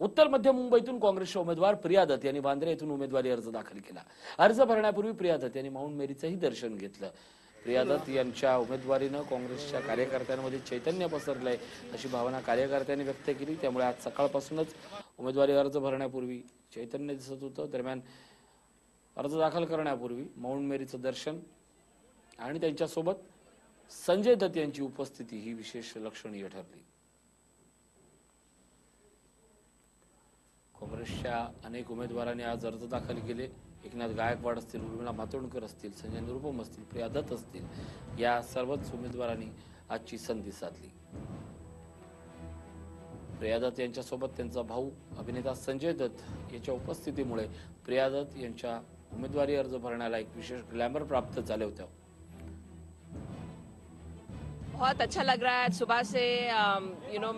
उत्तर मध्य मुंबईतून काँग्रेसच्या उमेदवार प्रिया दत्त यांनी वांद्रे येथून उमेदवारी अर्ज दाखल केला. अर्ज भरण्यापूर्वी प्रिया दत्त यांनी माउंट मेरीचंही दर्शन घेतलं. प्रिया दत्त यांच्या उमेदवारीनं काँग्रेसच्या कार्यकर्त्यांमध्ये चैतन्य पसरलंय अशी भावना कार्यकर्त्यांनी व्यक्त केली. त्यामुळे आज सकाळपासूनच उमेदवारी अर्ज भरण्यापूर्वी चैतन्य दिसत होतं. दरम्यान अर्ज दाखल करण्यापूर्वी माउंट मेरीचं दर्शन आणि त्यांच्यासोबत संजय दत्त यांची उपस्थिती ही विशेष लक्षणीय ठरली. काँग्रेसच्या अनेक उमेदवारांनी आज अर्ज दाखल केले. एकनाथ गायकवाड असतील उर्मिला मातोंडकर असतील संजय निरुपम असतील प्रिया दत्त असतील या सर्वच उमेदवारांनी आजची संधी साधली. प्रिया दत्त यांच्यासोबत त्यांचा भाऊ अभिनेता संजय दत्त याच्या उपस्थितीमुळे प्रिया दत्त यांच्या उमेदवारी अर्ज भरण्याला एक विशेष ग्लॅमर प्राप्त झाले होत्या बहुत अच्छा लग रहा है। सुबह से यू नो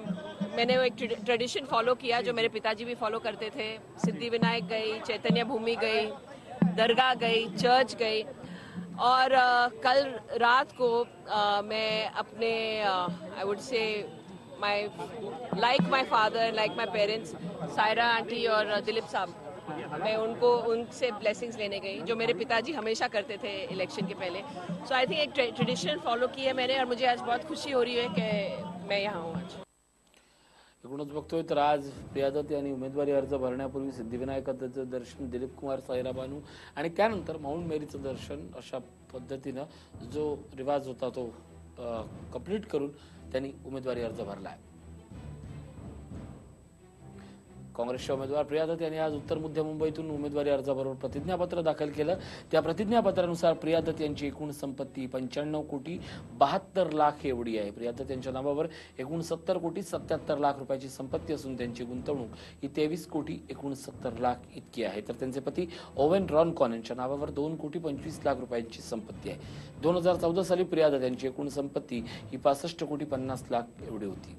मैंने वो एक ट्रेडिशन फॉलो किया जो मेरे पिताजी भी फॉलो करते थे। सिद्धि विनायक गई चैतन्य भूमि गई दरगाह गई चर्च गई। और अ, कल रात को अ, मैं अपने I would say my like my father like my parents Saira aunty और दिलीप साहब। मैं उनको उनसे ब्लेसिंग्स लेने गई जो मेरे पिताजी हमेशा करते थे इलेक्शन के पहले। सो आई थिंक एक ट्रेडिशन फॉलो की है मैंने और मुझे आज बहुत खुशी हो रही है कि मैं यहाँ हूँ आज। एकूणच बघतोय तर आज प्रियादत यांनी उमेदवारी अर्ज भरण्यापूर्वी सिद्धिविनायकाचं दर्शन दिलीप कुमार साईरा बानू आणि त्यानंतर माउंट मेरीचं दर्शन अशा पद्धतीनं जो रिवाज होता तो कंप्लीट करून त्यांनी उमेदवारी अर्ज भरला आहे. काँग्रेसचे उमेदवार प्रिया दत्त यांनी आज उत्तर मध्य मुंबईतून उमेदवारी अर्जाबरोबर प्रतिज्ञापत्र दाखल केलं. त्या प्रतिज्ञापत्रानुसार प्रिया दत्त यांची एकूण संपत्ती पंच्याण्णव कोटी बहात्तर लाख एवढी आहे. प्रिया दत्त यांच्या नावावर एकूण सत्तर कोटी सत्याहत्तर लाख रुपयाची संपत्ती असून त्यांची गुंतवणूक ही तेवीस कोटी एकोणसत्तर लाख इतकी आहे. तर त्यांचे पती ओवेन रॉनकॉन यांच्या नावावर दोन कोटी पंचवीस लाख रुपयांची संपत्ती आहे. दोन हजार चौदा साली प्रिया दत्त यांची एकूण संपत्ती ही पासष्ट कोटी पन्नास लाख एवढी होती.